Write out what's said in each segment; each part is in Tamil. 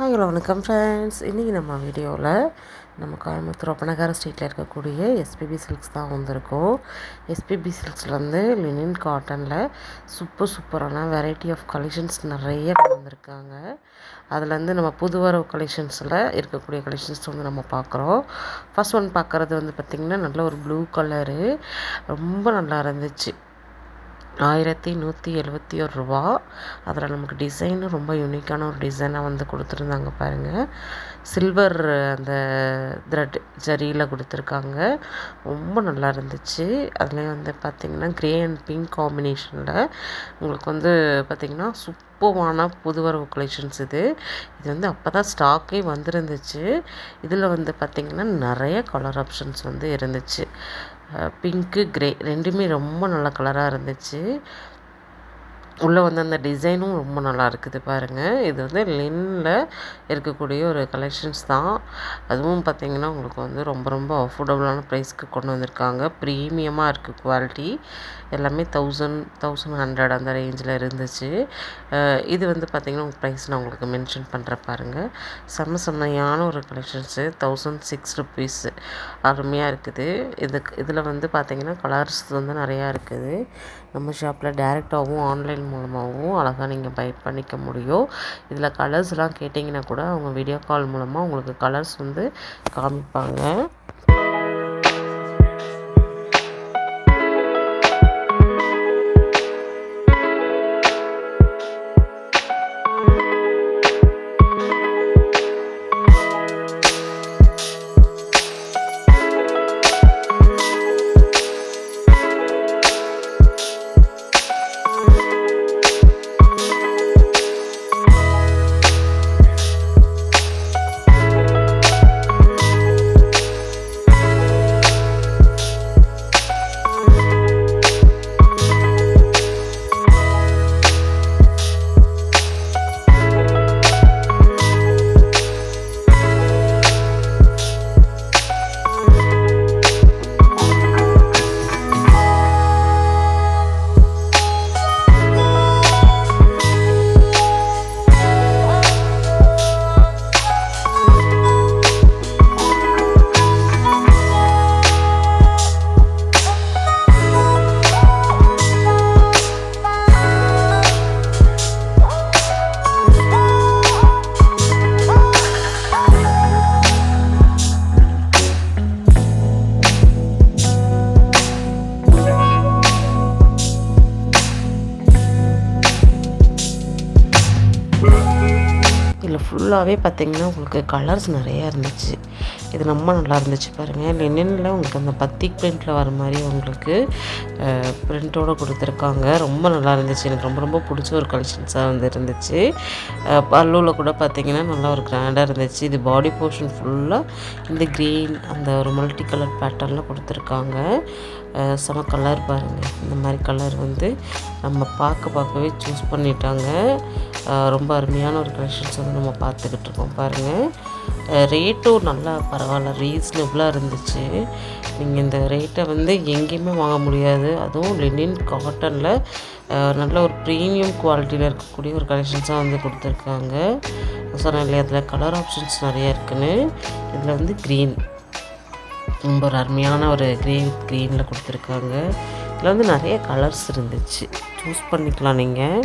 ஹாய் ஹலோ வணக்கம் ஃப்ரெண்ட்ஸ் இன்றைக்கி நம்ம வீடியோவில் நம்ம கோயம்புத்தூர் ஒப்பனகார ஸ்ட்ரீட்டில் இருக்கக்கூடிய எஸ்பிபி சில்க்ஸ் தான் வந்திருக்கோம். எஸ்பிபி சில்க்ஸில் லினின் காட்டனில் சூப்பர் சூப்பரான வெரைட்டி ஆஃப் கலெக்ஷன்ஸ் நிறைய வந்திருக்காங்க. அதுலேருந்து நம்ம நம்ம புதுவரவு கலெக்ஷன்ஸில் இருக்கக்கூடிய கலெக்ஷன்ஸ் வந்து நம்ம பார்க்குறோம். ஃபஸ்ட் ஒன் பார்க்குறது வந்து பார்த்திங்கன்னா நல்ல ஒரு ப்ளூ கலரு ரொம்ப நல்லா இருந்துச்சு. ஆயிரத்தி நூற்றி எழுபத்தி ஒரு ரூபா. அதில் நமக்கு டிசைனும் ரொம்ப யூனிக்கான ஒரு டிசைனாக வந்து கொடுத்துருந்தாங்க பாருங்கள் சில்வர் அந்த த்ரெட் ஜரியில் கொடுத்துருக்காங்க. ரொம்ப நல்லா இருந்துச்சு. அதுலேயும் வந்து பார்த்திங்கன்னா க்ரே அண்ட் பிங்க் காம்பினேஷனில் உங்களுக்கு வந்து பார்த்திங்கன்னா சூப்பர்வான புதுவரவு கலெக்ஷன்ஸ் இது. இது வந்து அப்போ தான் ஸ்டாக்கே வந்துருந்துச்சு. இதில் வந்து பார்த்திங்கன்னா நிறைய கலர் ஆப்ஷன்ஸ் வந்து இருந்துச்சு. பிங்க்கு க்ரே ரெண்டுமே ரொம்ப நல்ல கலராக இருந்துச்சு. உள்ளே வந்து அந்த டிசைனும் ரொம்ப நல்லா இருக்குது பாருங்கள் இது வந்து லின்னில் இருக்கக்கூடிய ஒரு கலெக்ஷன்ஸ் தான். அதுவும் பார்த்திங்கன்னா உங்களுக்கு வந்து ரொம்ப ரொம்ப அஃபோர்டபுளான ப்ரைஸ்க்கு கொண்டு வந்திருக்காங்க. ப்ரீமியமாக இருக்குது குவாலிட்டி எல்லாமே தௌசண்ட் தௌசண்ட் ஹண்ட்ரட் அந்த ரேஞ்சில் இருந்துச்சு. இது வந்து பார்த்திங்கன்னா உங்கள் ப்ரைஸ் நான் உங்களுக்கு மென்ஷன் பண்ணுறேன் பாருங்கள் செம்ம செம்மையான ஒரு கலெக்ஷன்ஸு தௌசண்ட் சிக்ஸ் ருப்பீஸ் அருமையாக இருக்குது. இதுக்கு இதில் வந்து பார்த்திங்கன்னா கலர்ஸ் வந்து நிறையா இருக்குது. நம்ம ஷாப்பில் டேரெக்டாகவும் ஆன்லைன் மூலமாகவும் அழகாக நீங்கள் பை பண்ணிக்க முடியும். இதில் கலர்ஸ்லாம் கேட்டிங்கன்னா கூட அவங்க வீடியோ கால் மூலமாக உங்களுக்கு கலர்ஸ் வந்து காமிப்பாங்க. ஃபுல்லாகவே பார்த்திங்கன்னா உங்களுக்கு கலர்ஸ் நிறையா இருந்துச்சு. இது ரொம்ப நல்லா இருந்துச்சு பாருங்கள் லெனினில் உங்களுக்கு அந்த பத்திக் பிரிண்ட்டில் வர மாதிரி உங்களுக்கு பிரிண்ட்டோடு கொடுத்துருக்காங்க. ரொம்ப நல்லா இருந்துச்சு. எனக்கு ரொம்ப ரொம்ப பிடிச்ச ஒரு கலெக்ஷன்ஸாக வந்து இருந்துச்சு. பல்லுவில் கூட பார்த்திங்கன்னா நல்லா ஒரு கிராண்டாக இருந்துச்சு. இது பாடி போர்ஷன் ஃபுல்லாக இந்த க்ரீன் அந்த ஒரு மல்டி கலர் பேட்டர்னில் கொடுத்துருக்காங்க. செம கலர் பாருங்கள் இந்த மாதிரி கலர் வந்து நம்ம பார்க்க பார்க்கவே சூஸ் பண்ணிட்டாங்க. ரொம்ப அருமையான ஒரு கலெக்ஷன்ஸ் வந்து நம்ம பார்த்துக்கிட்டு இருக்கோம் பாருங்கள் ரேட்டும் நல்லா பரவாயில்ல ரீசனபுளாக இருந்துச்சு. நீங்கள் இந்த ரேட்டை வந்து எங்கேயுமே வாங்க முடியாது. அதுவும் லெனின் காட்டனில் நல்ல ஒரு ப்ரீமியம் குவாலிட்டியில் இருக்கக்கூடிய ஒரு கலெக்ஷன்ஸாக வந்து கொடுத்துருக்காங்க. சொன்னேன் இல்லையா அதில் கலர் ஆப்ஷன்ஸ் நிறையா இருக்குன்னு. இதில் வந்து க்ரீன் ரொம்ப ஒரு அருமையான ஒரு க்ரீன் க்ரீனில் கொடுத்துருக்காங்க. இதில் வந்து நிறைய கலர்ஸ் இருந்துச்சு. சூஸ் பண்ணிக்கலாம் நீங்கள்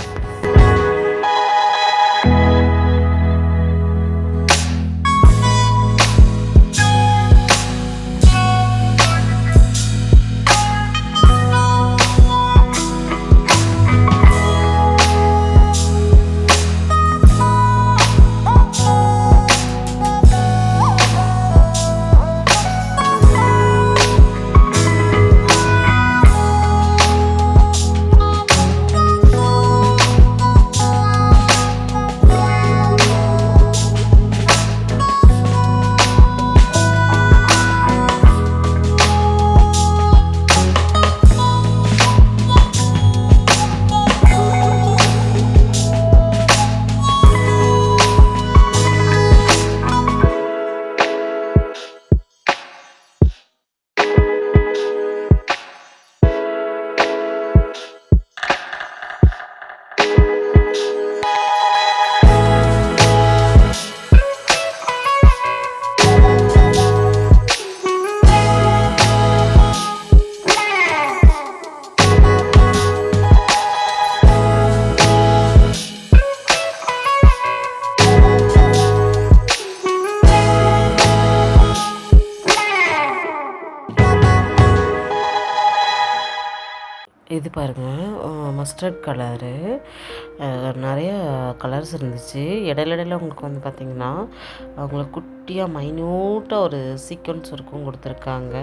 இது பாருங்கள் மஸ்டர்ட் கலரு நிறைய கலர்ஸ் இருந்துச்சு. இடையில இடையில உங்களுக்கு வந்து பார்த்திங்கன்னா அவங்களுக்கு குட்டியாக மைன்யூட்டாக ஒரு சீக்வன்ஸ் இருக்கும் கொடுத்துருக்காங்க.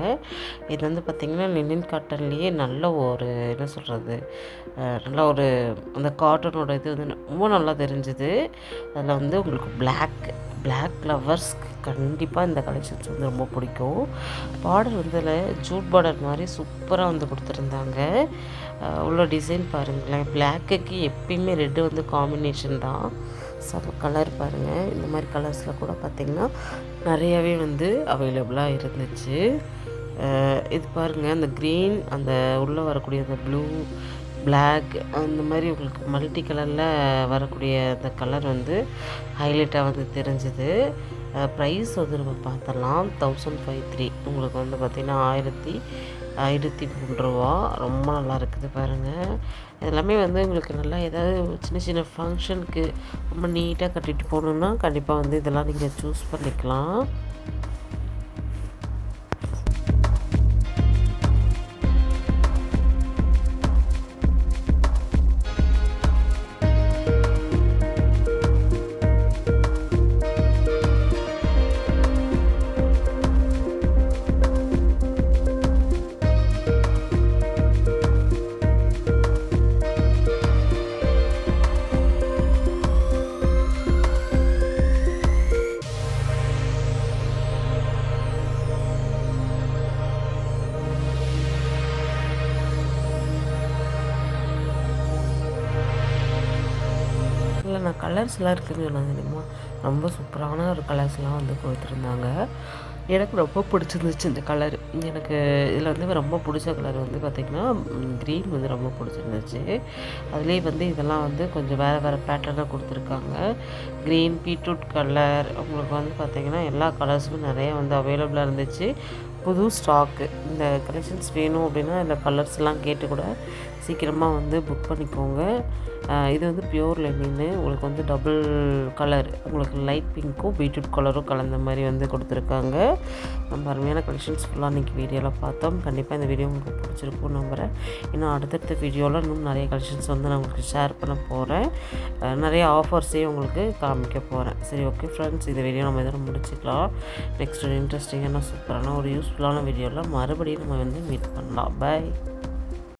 இது வந்து பார்த்திங்கன்னா லினின் காட்டன்லேயே நல்ல ஒரு என்ன சொல்கிறது நல்ல ஒரு அந்த காட்டனோட இது வந்து ரொம்ப நல்லா தெரிஞ்சுது. அதில் வந்து உங்களுக்கு பிளாக் பிளாக் லவர்ஸ்க்கு கண்டிப்பாக இந்த கலெக்ஷன்ஸ் வந்து ரொம்ப பிடிக்கும். பார்டர் வந்து அதில் ஜூட் பார்டர் மாதிரி சூப்பராக வந்து கொடுத்துருந்தாங்க. உள்ள டிசைன் பாருங்களேன். பிளாக்குக்கு எப்பயுமே ரெட்டு வந்து காம்பினேஷன் தான். சம கலர் பாருங்கள் இந்த மாதிரி கலர்ஸில் கூட பார்த்திங்கன்னா நிறையாவே வந்து அவைலபிளாக இருந்துச்சு. இது பாருங்கள் அந்த க்ரீன் அந்த உள்ளே வரக்கூடிய அந்த ப்ளூ பிளாக் அந்த மாதிரி உங்களுக்கு மல்டி கலரில் வரக்கூடிய அந்த கலர் வந்து ஹைலைட்டாக வந்து தெரிஞ்சுது. ப்ரைஸ் வந்து நம்ம பார்த்தலாம் தௌசண்ட் ஃபைவ் த்ரீ உங்களுக்கு வந்து பார்த்திங்கன்னா ஆயிரத்தி ஆயிரத்தி மூணு ரூபா. ரொம்ப நல்லா இருக்குது பாருங்கள் எல்லாமே வந்து உங்களுக்கு நல்லா ஏதாவது சின்ன சின்ன ஃபங்க்ஷனுக்கு ரொம்ப நீட்டாக கட்டிட்டு போகணுன்னா கண்டிப்பாக வந்து இதெல்லாம் நீங்கள் சூஸ் பண்ணிக்கலாம். இல்லை நான் கலர்ஸ்லாம் இருக்குதுன்னு சொன்னாங்க தெரியுமா? ரொம்ப சூப்பரான ஒரு கலர்ஸ்லாம் வந்து கொடுத்துருந்தாங்க. எனக்கு ரொம்ப பிடிச்சிருந்துச்சு இந்த கலர் எனக்கு இதில் வந்து ரொம்ப பிடிச்ச கலர் வந்து பார்த்திங்கன்னா க்ரீன் வந்து ரொம்ப பிடிச்சிருந்துச்சு. அதுலேயே வந்து இதெல்லாம் வந்து கொஞ்சம் வேறு வேறு பேட்டர்னாக கொடுத்துருக்காங்க. க்ரீன் பீட்ரூட் கலர் உங்களுக்கு வந்து பார்த்திங்கன்னா எல்லா கலர்ஸுமே நிறைய வந்து அவைலபிளாக இருந்துச்சு. புது ஸ்டாக்கு இந்த கலெக்ஷன்ஸ் வேணும் அப்படின்னா இந்த கலர்ஸ்லாம் கேட்டு கூட சீக்கிரமாக வந்து புக் பண்ணிக்கோங்க. இது வந்து பியூர் லெனின்னு உங்களுக்கு வந்து டபுள் கலர் உங்களுக்கு லைட் பிங்க்கும் பீட்ரூட் கலரும் கலந்த மாதிரி வந்து கொடுத்துருக்காங்க. நம்ம அருமையான கலெக்ஷன்ஸ் ஃபுல்லாக இன்றைக்கி வீடியோவில் பார்த்தோம். கண்டிப்பாக இந்த வீடியோ உங்களுக்கு பிடிச்சிருக்கும் நம்புகிறேன் இன்னும் அடுத்தடுத்த வீடியோவில் இன்னும் நிறைய கலெக்ஷன்ஸ் வந்து நான் உங்களுக்கு ஷேர் பண்ண போகிறேன் நிறைய ஆஃபர்ஸையும் உங்களுக்கு காமிக்க போகிறேன் சரி ஓகே ஃப்ரெண்ட்ஸ் இந்த வீடியோ நம்ம இதெல்லாம் முடிச்சுக்கலாம் நெக்ஸ்ட் ஒரு இன்ட்ரெஸ்டிங்கான சூப்பரான ஒரு யூஸ் யூஸ்ஃபுல்லான வீடியோவில் மறுபடியும் நம்ம வந்து மீட் பண்ணலாம். பாய்